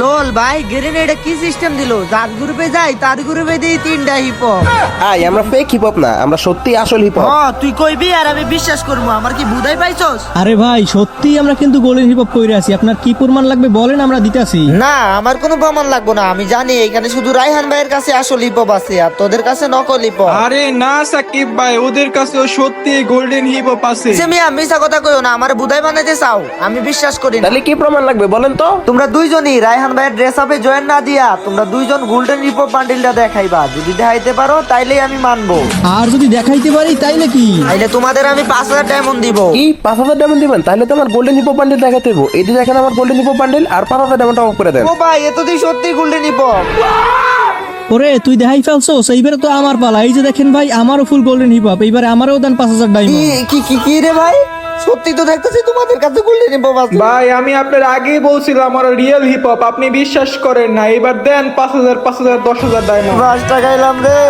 লোল ভাই গ্রেনেডে কি সিস্টেম দিল? যার গ্রুপে যাই তার গ্রুপে দিই তিনটা হিপ আই আমরা ফেক হিপ হপ না আমরা সত্যি আসল হিপ হপ হ তুই কইবি আর আমি বিশ্বাস করব। আমার কি বুধাই পাইছস? আরে ভাই সত্যি আমরা কিন্তু গোল্ডেন হিপ হপ কইরে আছি। আপনার কি প্রমাণ লাগবে বলেন আমরা দিতাছি। না আমার কোনো প্রমাণ লাগবো না। আমি জানি এখানে শুধু রাইহান ভাইয়ের কাছে আসল হিপ আছে আর তোদের কাছে নকল হিপ আরে না সাকিব ভাই ওদের কাছে সত্যি গোল্ডেন হিপ হপ আছে। মিয়া মিশা কথা কইও না আমার বুধাই বানাইতে চাও। আমি বিশ্বাস করি না। তাহলে কি প্রমাণ লাগবে বলেন তো? তোমরা দুইজনই রায়হান ভাইয়ের ড্রেস আপে জয়েন না দিয়া তোমরা দুইজন গোল্ডেন রিপো বান্ডিলটা দেখাইবা। যদি দেখাইতে পারো তাইলেই আমি মানবো। আর যদি দেখাইতে পারি তাই নাকি? তাইলে তোমাদের আমি পাঁচ হাজার ডায়মন্ড দিব। কি? পাঁচ হাজার ডায়মন্ড দিবেন? তাহলে তো আমার গোল্ডেন হিপ বান্ডেল দেখাতে হইব। এই যে দেখেন আমার গোল্ডেন হিপ বান্ডেল আর পাঁচ হাজার ডায়মন্ড অফ করে দেন। ও ভাই এ তো তুই সত্যি গোল্ডেন রিপো ওরে তুই দেখাই ফেলছো এইবারে তো আমার পালা। এই যে দেখেন ভাই আমারও ফুল গোল্ডেন হিপ হপ এইবারে আমারও দেন পাঁচ হাজার কি ডায়মন্ড কি কি কি রে ভাই? সত্যি তো দেখতেছি তোমাদের কাছে গোল্ডেন রিপো আছে। ভাই আমি আপনার আগেই বলছিলাম আমার রিয়েল হিপ হপ আপনি বিশ্বাস করেন না এবার দেন পাঁচ হাজার পাঁচ হাজার দশ হাজার ডায়মন্ড পাঁচ টাকা এলাম রে।